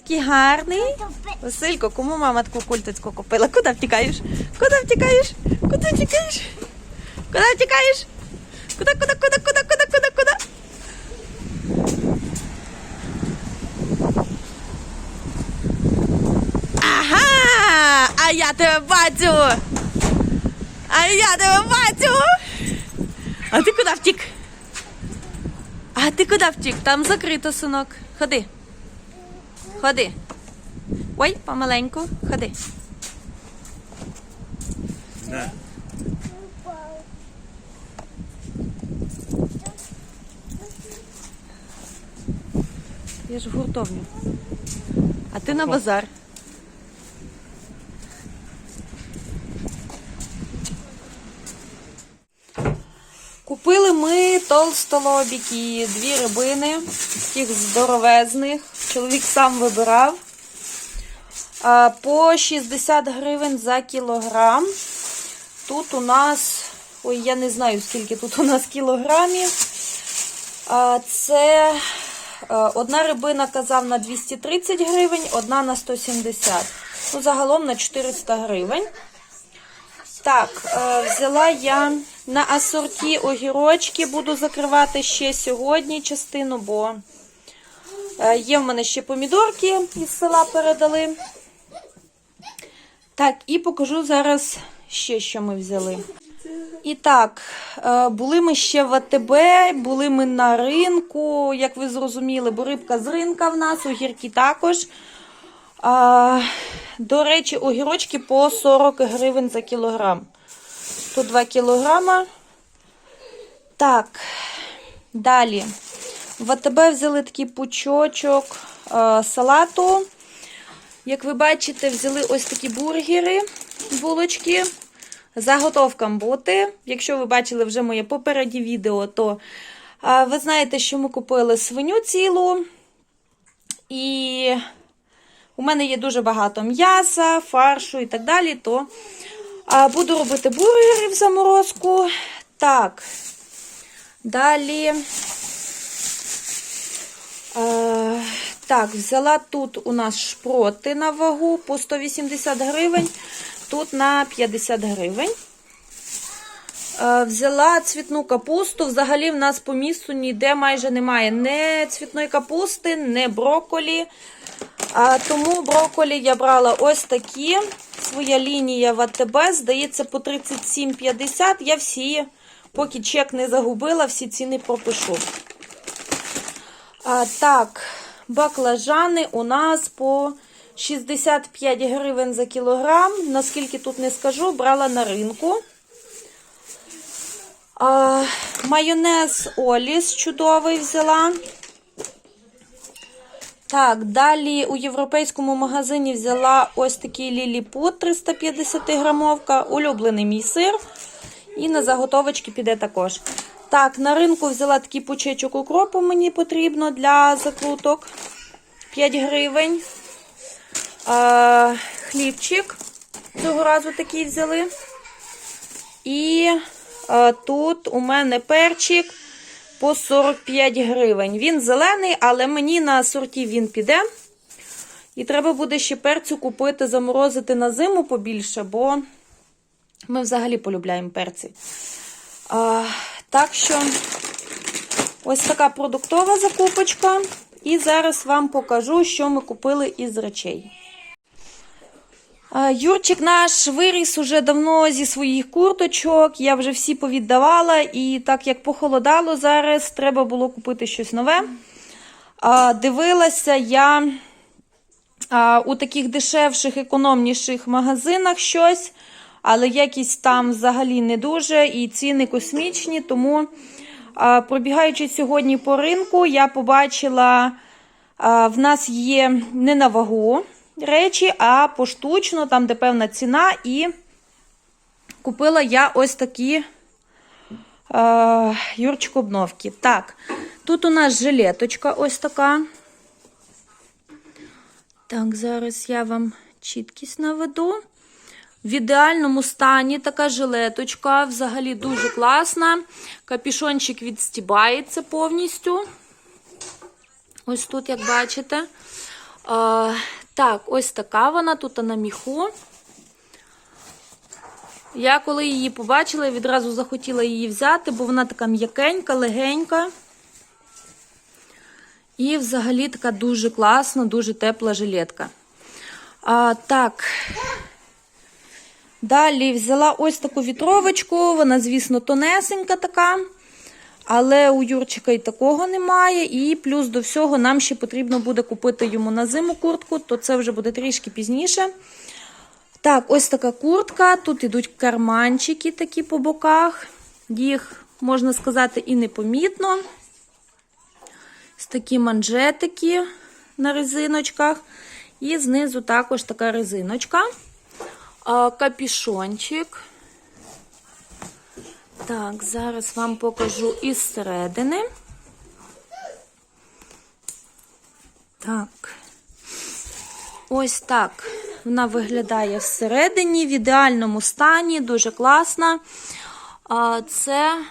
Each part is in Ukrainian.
такий гарний. Василько, кому мама таку культицьку купила? Куди втікаєш? Куди втікаєш? Куди втікаєш? Куди втікаєш? Куди, куди, куди, куди, куди, куди, куди? Ага! А я тебе бачу! А я тебе бачу! А ти куди втік? А ти куди втік? Там закрито, синок. Ходи. Ходи. Ой, помаленьку. Ходи. На. Я ж в гуртовню. А ти на базар. Купили ми толстолобіки, дві рибини, таких здоровезних. Чоловік сам вибирав. По 60 гривень за кілограм. Тут у нас, ой, я не знаю, скільки тут у нас кілограмів. Це е, одна рибина казав на 230 гривень, одна на 170. Ну, загалом на 400 гривень. Так, е, взяла я на асорті огірочки, буду закривати ще сьогодні частину, бо е, є в мене ще помідорки із села передали. Так, і покажу зараз ще, що ми взяли. І так, е, були ми ще в АТБ, були ми на ринку, як ви зрозуміли, бо рибка з ринка в нас, огірки також. До речі, огірочки по 40 гривень за кілограм. Тут 2 кілограма. Так, далі. В АТБ взяли такий пучочок е, салату. Як ви бачите, взяли ось такі бургери, булочки. Заготовкам бути. Якщо ви бачили вже моє попереднє відео, то а, ви знаєте, що ми купили свиню цілу. І у мене є дуже багато м'яса, фаршу і так далі. То а, буду робити бургери в заморозку. Так. Далі. Е, так, взяла тут у нас шпроти на вагу по 180 гривень, тут на 50 гривень. Е, взяла цвітну капусту. Взагалі в нас по місту ніде майже немає ні цвітної капусти, ні брокколі. А, тому брокколі я брала ось такі. Своя лінія в АТБ, здається, по 37,50. Я всі, поки чек не загубила, всі ціни пропишу. А, так, баклажани у нас по 65 гривень за кілограм. Наскільки тут не скажу, брала на ринку. А, майонез Оліс чудовий взяла. Так, далі у європейському магазині взяла ось такий ліліпут 350 грамовка, улюблений мій сир. І на заготовочки піде також. Так, на ринку взяла такий пучечок укропу, мені потрібно для закруток. 5 гривень. А, хлібчик. Цього разу такий взяли. І а, тут у мене перчик по 45 гривень. Він зелений, але мені на сорті він піде. І треба буде ще перцю купити, заморозити на зиму побільше, бо ми взагалі полюбляємо перці. А, так що, ось така продуктова закупочка. І зараз вам покажу, що ми купили із речей. Юрчик наш виріс уже давно зі своїх курточок. Я вже всі повіддавала, і так як похолодало зараз, треба було купити щось нове. Дивилася я у таких дешевших, економніших магазинах щось, але якість там взагалі не дуже, і ціни космічні. Тому, пробігаючи сьогодні по ринку, я побачила, в нас є не на вагу речі, а поштучно, там, де певна ціна, і купила я ось такі Юрчик обновки. Так, тут у нас жилеточка ось така. Так, зараз я вам чіткість наведу. В ідеальному стані така жилеточка, взагалі дуже класна. Капішончик відстібається повністю. Ось тут, як бачите. А, так, ось така вона тут на міху. Я коли її побачила, відразу захотіла її взяти, бо вона така м'якенька, легенька. І взагалі така дуже класна, дуже тепла жилетка. А, так. Далі взяла ось таку вітровочку. Вона, звісно, тонесенька така. Але у Юрчика і такого немає. І плюс до всього нам ще потрібно буде купити йому на зиму куртку, то це вже буде трішки пізніше. Так, ось така куртка. Тут ідуть карманчики такі по боках. Їх, можна сказати, і непомітно. Ось такі манжетики на резиночках. І знизу також така резиночка. Капішончик. Так, зараз вам покажу із середини. Так. Ось так вона виглядає всередині, в ідеальному стані, дуже класна. А це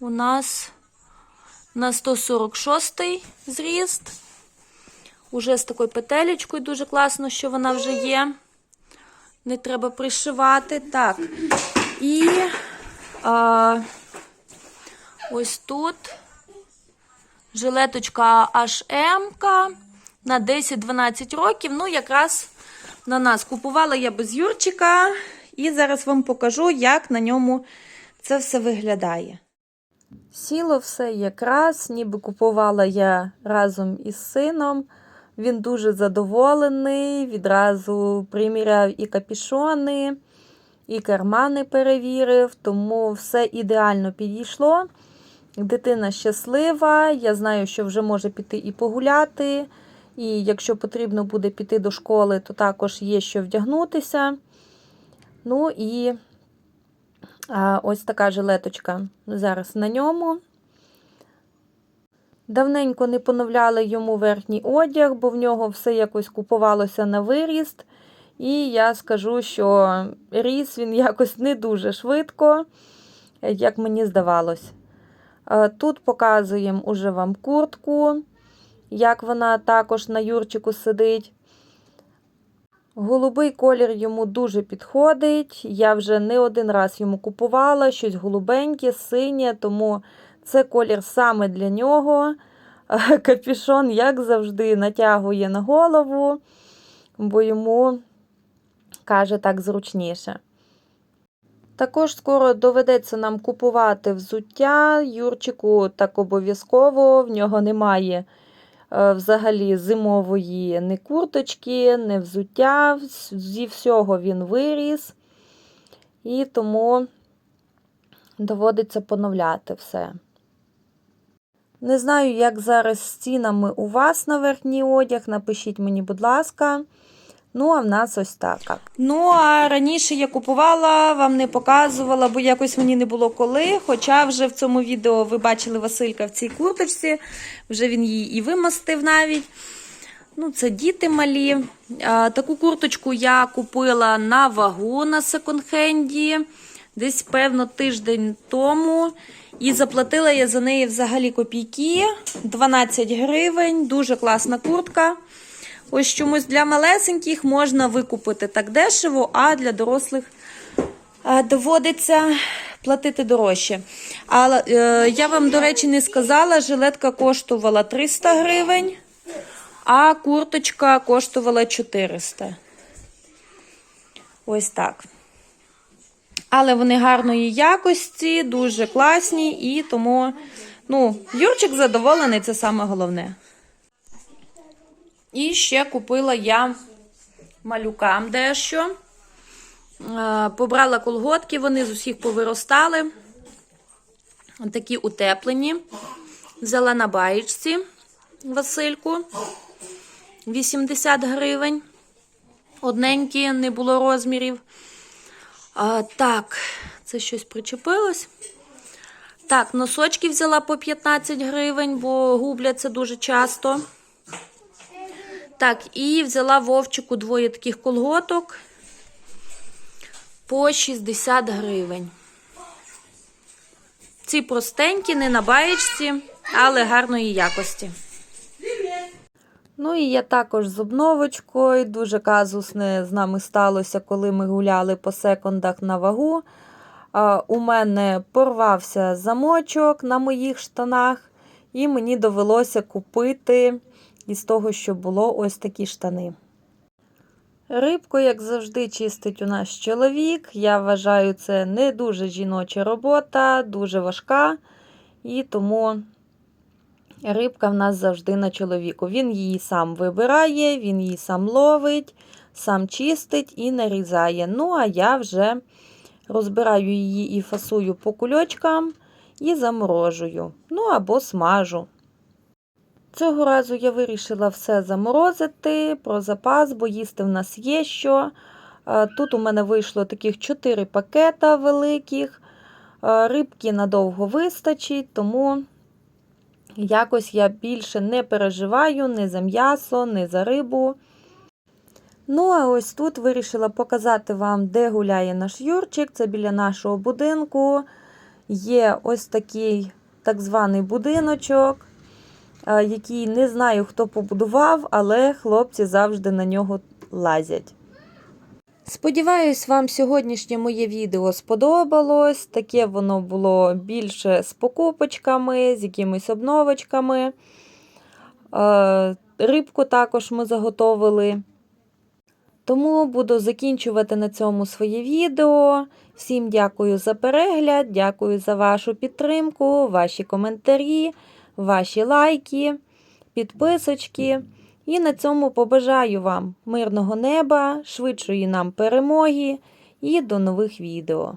у нас на 146 зріст. Уже з такою петелечкою дуже класно, що вона вже є. Не треба пришивати. Так. І а, ось тут жилеточка HM на 10-12 років. Ну, якраз на нас купувала я без Юрчика. І зараз вам покажу, як на ньому це все виглядає. Сіло все якраз, ніби купувала я разом із сином. Він дуже задоволений, відразу приміряв і капішони, і кармани перевірив, тому все ідеально підійшло. Дитина щаслива, я знаю, що вже може піти і погуляти. І якщо потрібно буде піти до школи, то також є що вдягнутися. Ну і ось така жилеточка зараз на ньому. Давненько не поновляли йому верхній одяг, бо в нього все якось купувалося на виріст. І я скажу, що ріс він якось не дуже швидко, як мені здавалось. Тут показуємо уже вам куртку, як вона також на Юрчику сидить. Голубий колір йому дуже підходить. Я вже не один раз йому купувала щось голубеньке, синє, тому це колір саме для нього. Капішон, як завжди, натягує на голову, бо йому, каже, так зручніше. Також скоро доведеться нам купувати взуття. Юрчику так обов'язково, в нього немає взагалі зимової ні курточки, ні взуття. Зі всього він виріс. І тому доводиться поновляти все. Не знаю, як зараз з цінами у вас на верхній одяг. Напишіть мені, будь ласка. Ну, а в нас ось так. Ну, а раніше я купувала, вам не показувала, бо якось мені не було коли. Хоча вже в цьому відео ви бачили Василька в цій курточці, вже він її і вимастив навіть. Ну, Це діти малі. Таку курточку я купила на вагу на секонд-хенді десь, певно, тиждень тому. І заплатила я за неї взагалі копійки 12 гривень. Дуже класна куртка. Ось чомусь для малесеньких можна викупити так дешево, а для дорослих доводиться платити дорожче. Але е, я вам, до речі, не сказала, жилетка коштувала 300 гривень, а курточка коштувала 400. Ось так. Але вони гарної якості, дуже класні, і тому, ну, Юрчик задоволений, це саме головне. І ще купила я малюкам дещо. Побрала колготки, вони з усіх повиростали. Такі утеплені. Взяла на баєчці Васильку 80 гривень. Одненькі, не було розмірів. А, Так, це щось причепилось. Так, носочки взяла по 15 гривень, бо губляться дуже часто. Так, і взяла вовчику двоє таких колготок по 60 гривень. Ці простенькі, не на баєчці, але гарної якості. Ну і я також з обновочкою. Дуже казусне з нами сталося, коли ми гуляли по секундах на вагу. У мене порвався замочок на моїх штанах, і мені довелося купити із того, що було ось такі штани. Рибку, як завжди, чистить у нас чоловік. Я вважаю, це не дуже жіноча робота, дуже важка. І тому рибка в нас завжди на чоловіку. Він її сам вибирає, він її сам ловить, сам чистить і нарізає. Ну, а я вже розбираю її і фасую по кульочкам і заморожую. Ну або смажу. Цього разу я вирішила все заморозити про запас, бо їсти в нас є що. Тут у мене вийшло таких 4 пакета великих. Рибки надовго вистачить, тому якось я більше не переживаю не за м'ясо, не за рибу. Ну, а ось тут вирішила показати вам, де гуляє наш Юрчик. Це біля нашого будинку. Є ось такий так званий будиночок, який не знаю, хто побудував, але хлопці завжди на нього лазять. Сподіваюсь, вам сьогоднішнє моє відео сподобалось. Таке воно було більше з покупочками, з якимись обновочками. Е, Рибку також ми заготовили. Тому буду закінчувати на цьому своє відео. Всім дякую за перегляд, дякую за вашу підтримку, ваші коментарі, ваші лайки, підписочки. І на цьому побажаю вам мирного неба, швидшої нам перемоги і до нових відео.